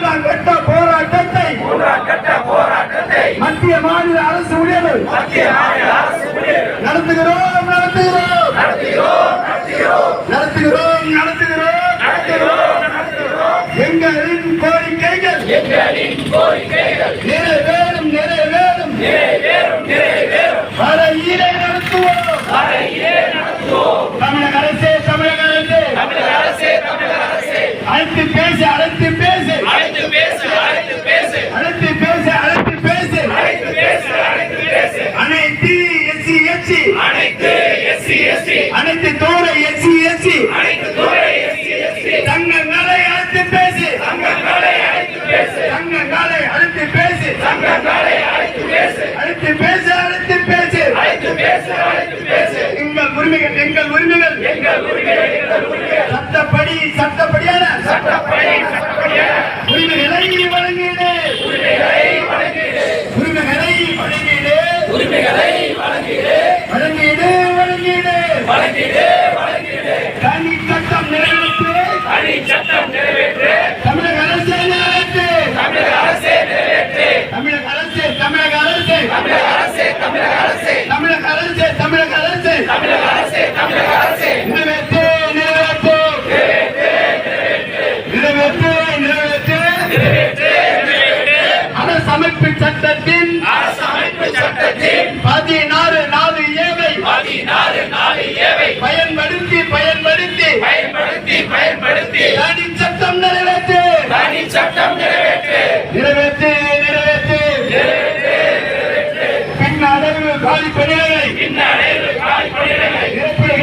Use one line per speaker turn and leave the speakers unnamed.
மூன்றாம் கட்ட போராட்டத்தை மூன்றாம் கட்ட போராட்டத்தை மத்திய மாநில அரசு ஊழியர்கள் மத்திய மாநில அரசு ஊழியர்கள் நடத்துகிறோம். நடத்துகிறோம் நடத்துகிறோம். நடத்துகிறோம் நடத்துகிறோம். நடத்துகிறோம் நடத்துகிறோம். எங்களின் கோரிக்கைகள் எங்களின் கோரிக்கைகள் நிறைவேறும் நிறைவேறும். நிறைவேறும் நிறைவேறும். பேசு அழைத்து பேசு. அழைத்து பேசு அழைத்து பேசு. அழைத்து பேசு அழைத்து பேசு. அழைத்து பேசு அழைத்து பேசு. அனைத்து எஸ்சி எஸ்சி. அனைத்து எஸ்சி எஸ்டி அனைத்து தோழை எஸ்சி எஸ்சி. அனைத்து துறை எஸ்சி எஸ்டி சங்கங்களை அழைத்து பேசு. சங்கங்களை அழைத்து பேசு. சங்கங்களை அழைத்து பேசு. சங்கங்களை அழைத்து பேசு. அழைத்து பேசு அழைத்து பேசு. அழைத்து பேசு அழைத்து பேசு உரிமைகள் எங்கள் உரிமைகள். எங்கள் உரிமைகள் சட்டப்படி சட்டப்படியான. சட்டப்படி சட்டப்படியான உரிமைகளை வழங்கிடு. உரிமைகளை வழங்கிடு. உரிமைகளை வழங்கிடு உரிமைகளை வழங்கிடு. வழங்கிடு வழங்கிடு வழங்கிடு வழங்கிடு தனி சட்டம் நிறைவேற்று. தனி சட்டம் நிறைவேற்று தமிழக அரசு நிறைவேற்று. தமிழக அரசு நிறைவேற்று தமிழக அரசு தமிழக அரசு. தமிழக அரசு தமிழக அரசமைப்பு சட்டத்தின் அரசமைப்பு சட்டத்தின் பதினாறு நாலு ஏவை பதினாறு நாலு ஏவை பயன்படுத்தி பயன்படுத்தி பயன்படுத்தி பயன்படுத்தி தனி சட்டம் நிறைவேற்று. தனி சட்டம் நிறைவேற்று. நிறைவேற்று நிறைவேற்று. நிறைவேற்று காலி பணிகளை பின் காலி பணிகளை